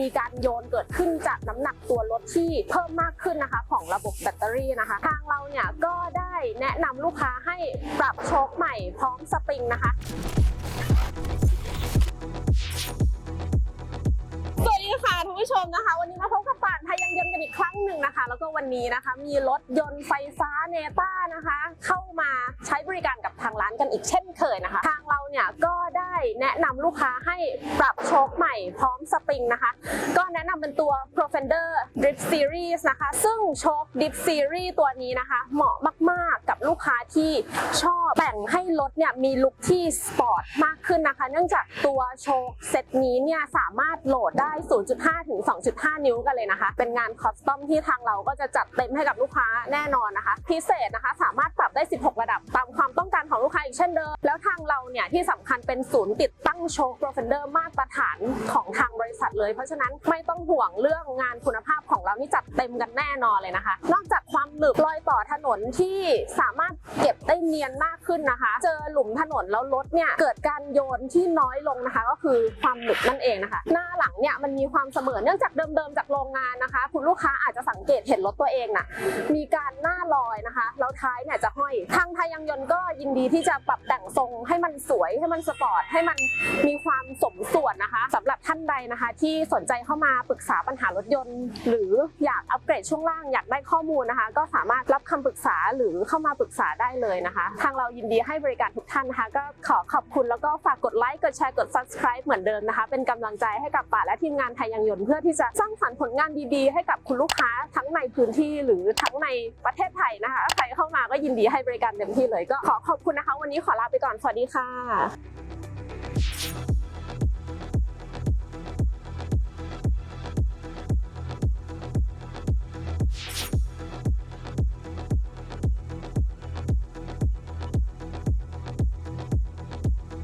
มีการโยนเกิดขึ้นจากน้ำหนักตัวรถที่เพิ่มมากขึ้นนะคะของระบบแบตเตอรี่นะคะ ทางเราเนี่ยก็ได้แนะนำลูกค้าให้ปรับโชคใหม่พร้อมสปริงนะคะสวัสดีค่ะทุกผู้ชมนะคะ วันนี้มาพบกับ ไทยยังยนต์กันอีกครั้งหนึ่งนะคะ แล้วก็วันนี้นะคะ มีรถยนต์ไฟฟ้าเนต้านะคะ เข้ามาใช้บริการกับทางร้านกันอีกเช่นเคยนะคะ ทางเราเนี่ยก็ได้แนะนำลูกค้าให้ปรับโชคใหม่พร้อมสปริงนะคะ ก็แนะนำเป็นตัว Profender Drift Series นะคะ ซึ่งโชค Drift Series ตัวนี้นะคะ เหมาะมาก ๆ กับลูกค้าที่ชอบแต่งให้รถเนี่ยมีลุคที่สปอร์ตมากขึ้นนะคะ เนื่องจากตัวโชคเซตนี้เนี่ยสามารถโหลดได้ 0.5 ถึง 2.5 นิ้วกันเลยนะคะเป็นงานคอสตอมที่ทางเราก็จะจัดเต็มให้กับลูกค้าแน่นอนนะคะ พิเศษนะคะสามารถปรับได้ 16 ระดับ ตามความต้องการของลูกค้าอีกเช่นเดิม แล้วทางเราเนี่ยที่สำคัญเป็นศูนย์ติดตั้งโชค Profender มาตรฐานของทางบริษัทเลย เพราะฉะนั้นไม่ต้องห่วงเรื่องงานคุณภาพของเรานี่จัดเต็มกันแน่นอนเลยนะคะ นอกจาก หนึบรอยต่อถนนที่สามารถเก็บได้เนียนมากขึ้นนะคะ เจอหลุมถนนแล้วรถเนี่ยเกิดการโยนที่น้อยลงนะคะ ก็คือความหนึบนั่นเองนะคะ หน้าหลังเนี่ยมันมีความเสมอเนื่องจากเดิมๆจากโรงงานนะคะ คุณลูกค้าอาจจะสังเกตเห็นรถตัวเองน่ะมีการหน้าลอยนะคะ ท้ายเนี่ยจะห้อย ทางไทยยังยนต์ก็ยินดีที่จะปรับแต่งทรงให้มันสวยให้มันสปอร์ตให้มันมีความสมส่วนนะคะสำหรับท่านใดนะคะ ที่สนใจเข้ามาปรึกษาปัญหารถยนต์ หรืออยากอัปเกรดช่วงล่างอยากได้ข้อมูลนะคะ ก็สามารถรับคำปรึกษาหรือเข้ามาปรึกษาได้เลยนะคะ ทางเรายินดีให้บริการทุกท่านนะคะ ก็ขอขอบคุณแล้วก็ฝากกดไลค์กดแชร์กด subscribe เหมือนเดิมนะคะ เป็นกำลังใจให้กับป่าและทีมงานไทยยังยนต์เพื่อที่จะสร้างสรรค์ผลงานดีๆ ให้กับคุณลูกค้า ทั้งในพื้นที่หรือทั้งในประเทศไทยนะคะ ใครเข้ามาก็ยินดีให้บริการเต็มที่เลย ก็ขอขอบคุณนะคะ วันนี้ขอลาไปก่อน สวัสดีค่ะ